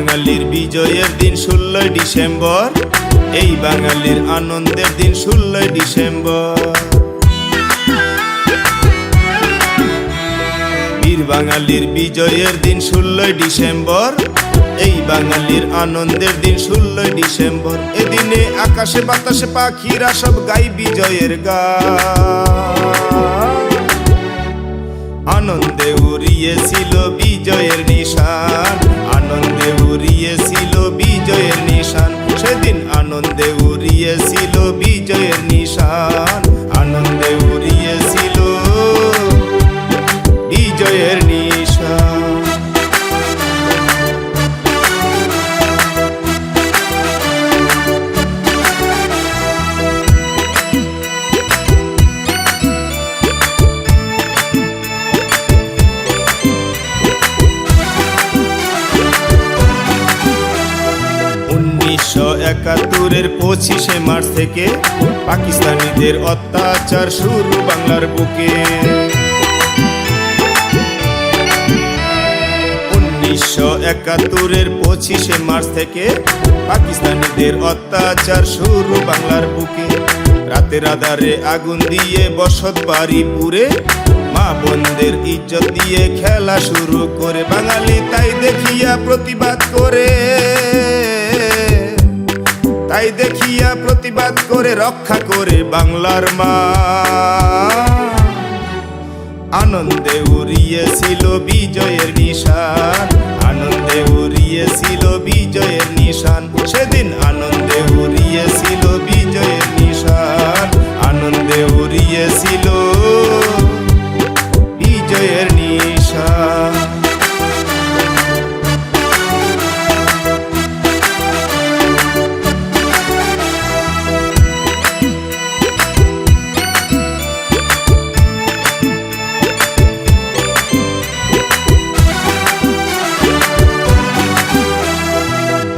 বাঙালির বিজয়ের দিন ষোলোই ডিসেম্বর। এই বাঙালির আনন্দের দিন ষোলোই ডিসেম্বর। বীর বাঙালির বিজয়ের দিন ষোলোই ডিসেম্বর। এই বাঙালির আনন্দের দিন ষোলোই ডিসেম্বর। এদিনে আকাশে, বাতাসে, পাখিরা সব গাই বিজয়ের গান আনন্দে উড়িয়েছিল বিজয়ের নিশান। আনন্দে উড়িয়েছিল বিজয়ের উনিশশো একাত্তরের পঁচিশে মার্চ থেকে পাকিস্তানিদের অত্যাচার শুরু বাংলার বুকে। উনিশশো একাত্তরের পঁচিশে মার্চ থেকে পাকিস্তানিদের অত্যাচার শুরু বাংলার বুকে। রাতের আধারে আগুন দিয়ে বসত বাড়ি পুরে মা বোনদের ইজ্জত দিয়ে খেলা শুরু করে। বাঙালি তাই দেখিয়া প্রতিবাদ করে। তাই দেখিয়া প্রতিবাদ করে, রক্ষা করে বাংলার মা। আনন্দে উড়িয়েছিল বিজয়ের নিশান, আনন্দে উড়িয়েছিল বিজয়ের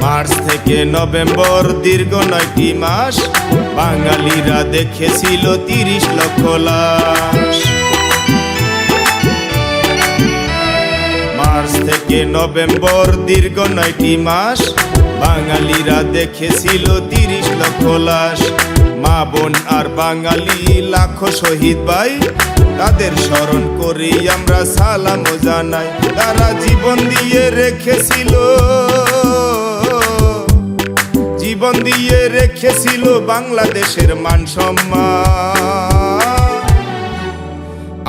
মার্চ থেকে নভেম্বর, দীর্ঘ নয়টি মাস, বাঙালিরা দেখেছিল তিরিশ লক্ষ লাশ। মার্চ থেকে নভেম্বর, দীর্ঘ নয়টি মাস, বাঙালিরা দেখেছিল তিরিশ লক্ষ লাশ। মা বোন আর বাঙালি লাখো শহীদ ভাই, তাদের স্মরণ করি আমরা সালাম জানাই। তারা জীবন দিয়ে রেখেছিল। জীবন দিয়ে রেখেছিল বাংলাদেশের মান সম্মান।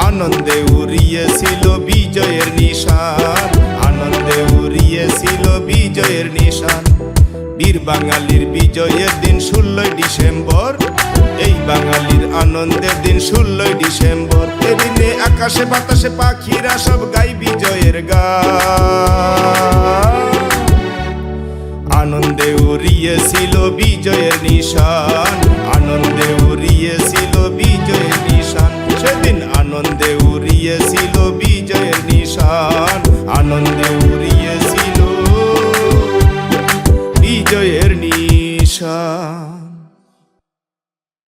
আনন্দে উড়িয়েছিল বিজয়ের নিশান। আনন্দে উড়িয়েছিল বিজয়ের নিশান। বীর বাঙালির বিজয়ের দিন ষোলোই ডিসেম্বর। এই বাঙালির আনন্দের দিন ষোলোই ডিসেম্বর। এদিনে আকাশে, বাতাসে, পাখিরা সব গাই বিজয়ের গা আনন্দে উড়িয়েছিল